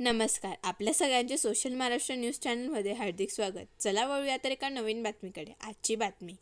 नमस्कार. आपल्या सगळ्यांचे सोशल महाराष्ट्र न्यूज चॅनलमध्ये हार्दिक स्वागत. चला वळूया तर एका नवीन बातमीकडे. आजची बातमी.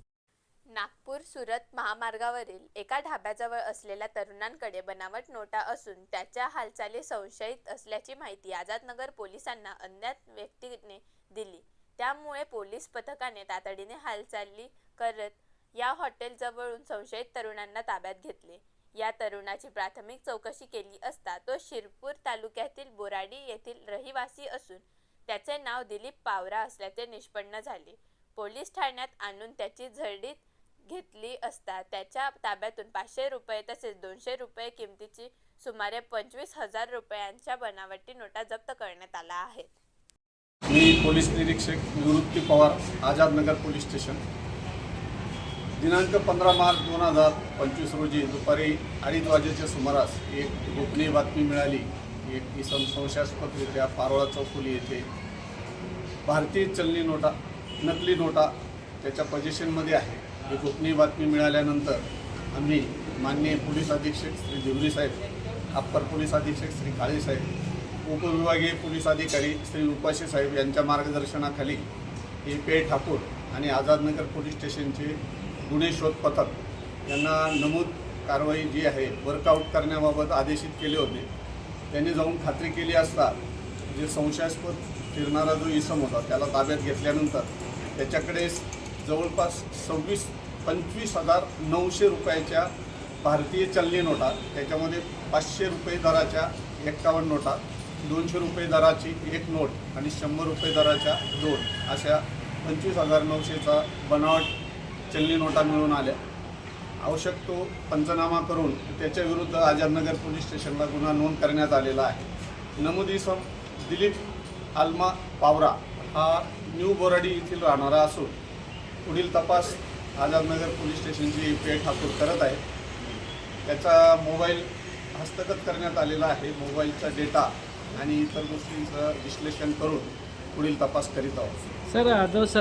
नागपूर सुरत महामार्गावरील एका ढाब्याजवळ असलेल्या तरुणांकडे बनावट नोटा असून त्याच्या हालचाली संशयित असल्याची माहिती आझादनगर पोलिसांना अज्ञात व्यक्तीने दिली. त्यामुळे पोलीस पथकाने तातडीने हालचाली करत या हॉटेलजवळून संशयित तरुणांना ताब्यात घेतले. या तरुणाची प्राथमिक चौकशी केली असता तो शिरपूर तालुक्यातील बोराडी येथील रहिवासी असून त्याचे नाव दिलीप पावरा असल्याचे निष्पन्न झाले. पोलीस ठाण्यात आणून त्याची झडीत घेतली असता त्याच्या ताब्यातून पाचशे रुपये तसेच दोनशे रुपये किमतीची सुमारे पंचवीस हजार रुपयांच्या बनावटी नोटा जप्त करण्यात आल्या आहेत मी पोलीस निरीक्षक निवृत्ती पवार आझादनगर पोलीस स्टेशन दिनांक पंधरा मार्च दोन हजार पंचवीस रोजी दुपारी अडीच वाजेच्या सुमारास एक गोपनीय बातमी मिळाली. एक इसम संशयास्पदरित्या पारोळा चौफुली येथे भारतीय चलनी नोटा नकली नोटा त्याच्या पजेशनमध्ये आहे. ही गोपनीय बातमी मिळाल्यानंतर आम्ही माननीय पोलीस अधीक्षक श्री देवरी साहेब अप्पर पोलीस अधीक्षक श्री काळे साहेब उपविभागीय पोलीस अधिकारी श्री उपाशी साहेब यांच्या मार्गदर्शनाखाली ए पे ठाकूर आणि आझादनगर पोलीस स्टेशनचे गुन्हे शोध पथक यांना नमूद कारवाई जी आहे वर्कआउट करण्याबाबत आदेशित केले होते. त्यांनी जाऊन खात्री केली असता जे संशयास्पद फिरणारा जो इसम होता त्याला ताब्यात घेतल्यानंतर त्याच्याकडे जवळपास सव्वीस पंचवीस हजार नऊशे रुपयाच्या भारतीय चलनी नोटा त्याच्यामध्ये पाचशे रुपये दराच्या एक्कावन्न नोटा दोनशे रुपये दराची एक नोट आणि शंभर रुपये दराच्या दोन अशा पंचवीस हजार नऊशेचा बनावट चलनी नोटा मिळून आल्या. आवश्यक तो पंचनामा करून त्याच्या विरुद्ध आझादनगर पोलीस स्टेशनला गुन्हा नोंद करण्यात आलेला आहे. नमूद इसम दिलीप आल्मा पावरा हा न्यू बोराडी येथील राहणारा असून पुढील तपास आझादनगर पोलीस स्टेशनची पी. आय ठाकूर करत आहे. त्याचा मोबाईल हस्तगत करण्यात आलेला आहे. मोबाईलचा डेटा आणि इतर गोष्टींचं विश्लेषण करून पुढील तपास करीत आहोत. Sir आदव sir